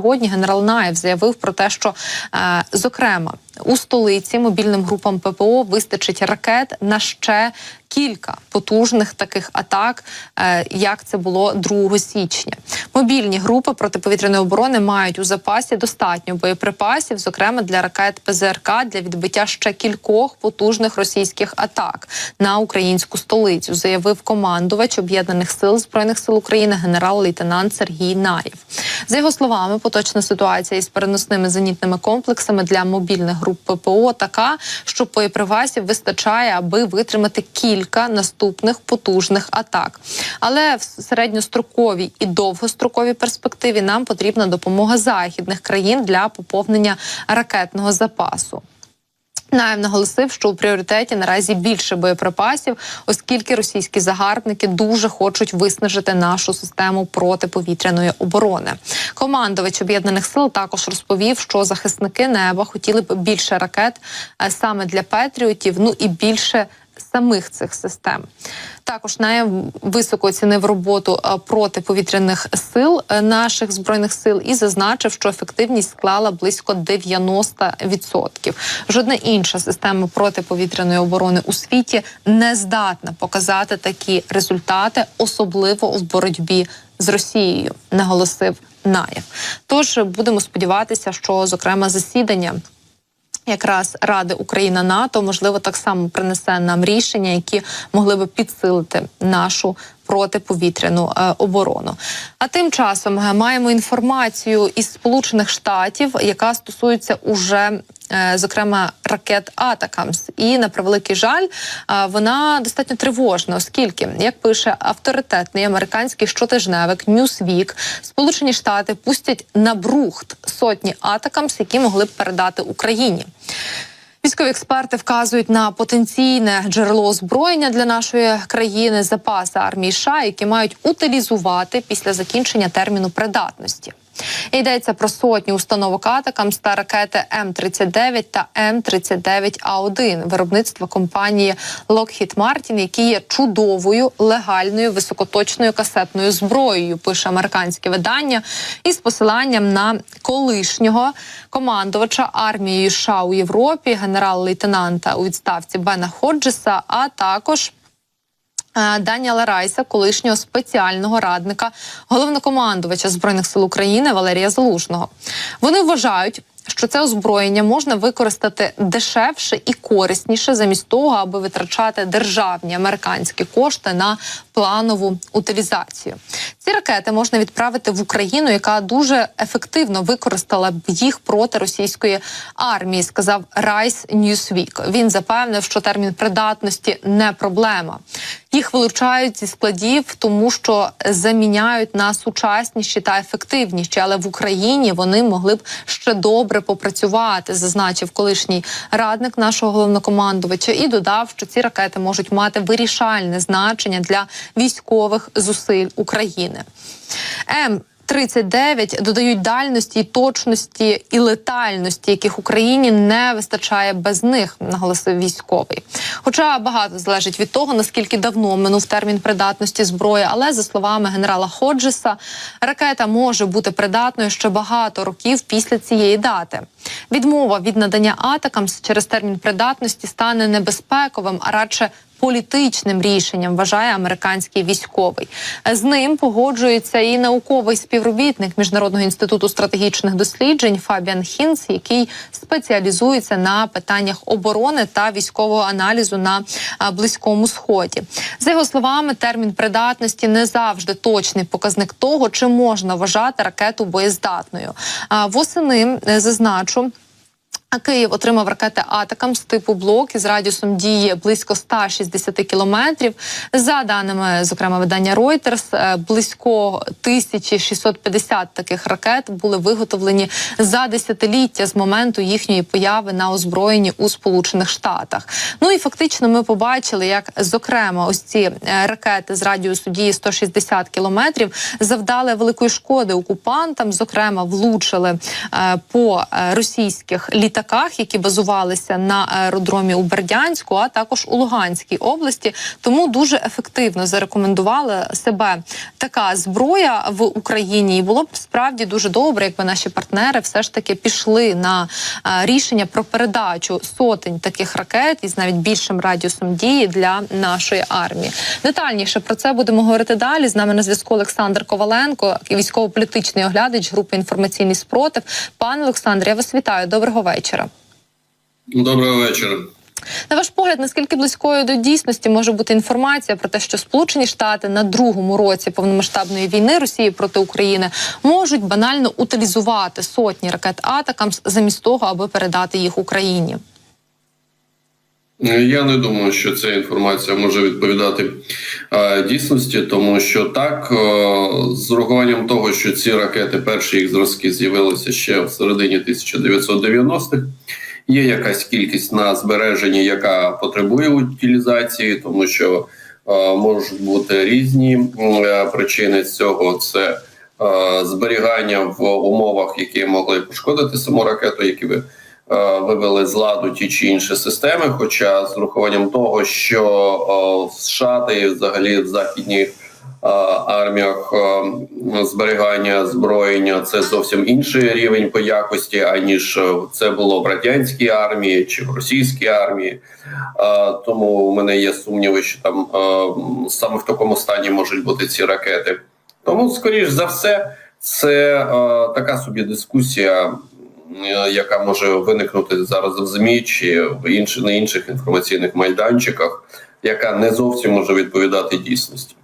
сьогодні генерал Наєв заявив про те, що е, зокрема у столиці мобільним групам ППО вистачить ракет на ще кілька потужних таких атак, е, як це було 2 січня. Мобільні групи протиповітряної оборони мають у запасі достатньо боєприпасів, зокрема для ракет ПЗРК для відбиття ще кількох потужних російських атак на українську столицю, заявив командувач об'єднаних сил збройних сил України генерал-лейтенант Сергій Наєв. За його словами, поточна ситуація із переносними зенітними комплексами для мобільних груп ППО така, що боєприпасів вистачає, аби витримати кілька наступних потужних атак. Але в середньостроковій і довгостроковій перспективі нам потрібна допомога західних країн для поповнення ракетного запасу. Наєв наголосив, що у пріоритеті наразі більше боєприпасів, оскільки російські загарбники дуже хочуть виснажити нашу систему протиповітряної оборони. Командувач об'єднаних сил також розповів, що захисники неба хотіли б більше ракет е, саме для Петріотів, ну і більше самих цих систем. Також високо оцінив роботу е, протиповітряних сил е, наших збройних сил і зазначив, що ефективність склала близько 90%. Жодна інша система протиповітряної оборони у світі не здатна показати такі результати, особливо в боротьбі з Росією, наголосив Наєв. Тож будемо сподіватися, що зокрема засідання якраз Ради Україна НАТО можливо так само принесе нам рішення, які могли би підсилити нашу протиповітряну е, оборону. А тим часом е, маємо інформацію із Сполучених Штатів, яка стосується уже. Е, Зокрема, ракет Атакамс, і на превеликий жаль, е, вона достатньо тривожна, оскільки, як пише авторитетний американський щотижневик Newsweek, Сполучені Штати пустять на брухт сотні Атакамс, які могли б передати Україні. Військові експерти вказують на потенційне джерело озброєння для нашої країни запаси армії США, які мають утилізувати після закінчення терміну придатності. Йдеться про сотні установок атакам та ракети М-39 та М-39А1 виробництва компанії Lockheed Martin, які є чудовою легальною високоточною касетною зброєю. Пише американське видання із посиланням на колишнього командувача армією США у Європі, генерал-лейтенанта у відставці Бена Ходжеса, а також. Е, Даніела Райса, колишнього спеціального радника головнокомандувача збройних сил України Валерія Залужного. Вони вважають. Що це озброєння можна використати дешевше і корисніше, замість того, аби витрачати державні американські кошти на планову утилізацію. Ці ракети можна відправити в Україну, яка дуже ефективно використала б їх проти російської армії, сказав Райс Newsweek. Він запевнив, що термін придатності не проблема. Їх вилучають зі складів, тому що заміняють на сучасніші та ефективніші, але в Україні вони могли б ще добре попрацювати, зазначив колишній радник нашого головнокомандувача, і додав, що ці ракети можуть мати вирішальне значення для військових зусиль України. М 39 додають дальності, точності і летальності, яких Україні не вистачає без них, наголосив військовий. Хоча багато залежить від того, наскільки давно минув термін придатності зброї, але за словами генерала Ходжеса, ракета може бути придатною ще багато років після цієї дати. Відмова від надання атакам через термін придатності стане небезпековим, а радше політичним рішенням, вважає американський військовий. З ним погоджується і науковий співробітник міжнародного інституту стратегічних досліджень Фабіан Хінс, який спеціалізується на питаннях оборони та військового аналізу на близькому сході. За його словами, термін придатності не завжди точний показник того, чи можна вважати ракету боєздатною. А восени е, зазначу. А Київ отримав ракети Атакам з типу блок із радіусом дії близько 160 кілометрів. За даними, зокрема, видання Reuters, е, близько 1650 таких ракет були виготовлені за десятиліття з моменту їхньої появи на озброєнні у Сполучених Штатах. Ну і фактично ми побачили, як зокрема ось ці е, ракети з радіусу дії 160 кілометрів завдали великої шкоди окупантам. Зокрема, влучили е, по російських літаках літаках, які базувалися на аеродромі у Бердянську, а також у Луганській області. Тому дуже ефективно зарекомендувала себе така зброя в Україні. І було б справді дуже добре, якби наші партнери все ж таки пішли на е, рішення про передачу сотень таких ракет із навіть більшим радіусом дії для нашої армії. Детальніше про це будемо говорити далі. З нами на зв'язку Олександр Коваленко, військово-політичний оглядач групи інформаційний спротив. Пане Олександр, я вас вітаю. Доброго вечора. Доброго вечора. На ваш погляд, наскільки близькою до дійсності може бути інформація про те, що Сполучені Штати на другому році повномасштабної війни Росії проти України можуть банально утилізувати сотні ракет Атакамс замість того, аби передати їх Україні? Я не думаю, що ця інформація може відповідати е, дійсності, тому що так, е, з урахуванням того, що ці ракети, перші їх зразки з'явилися ще в середині 1990-х, є якась кількість на збереженні, яка потребує утилізації, тому що е, можуть бути різні причини цього. Це зберігання в умовах, які могли пошкодити саму ракету, які е, вивели з ладу ті чи інші системи. Хоча з урахуванням того, що е, в США та і взагалі в західній е, арміях е, зберігання зброєння це зовсім інший рівень по якості, аніж е, це було в радянській армії чи в російській армії. Е, Тому у мене є сумніви, що там е, саме в такому стані можуть бути ці ракети. Тому, скоріш за все, це е, така собі дискусія, е, яка може виникнути зараз в ЗМІ чи в інші, на інших інформаційних майданчиках, яка не зовсім може відповідати дійсності.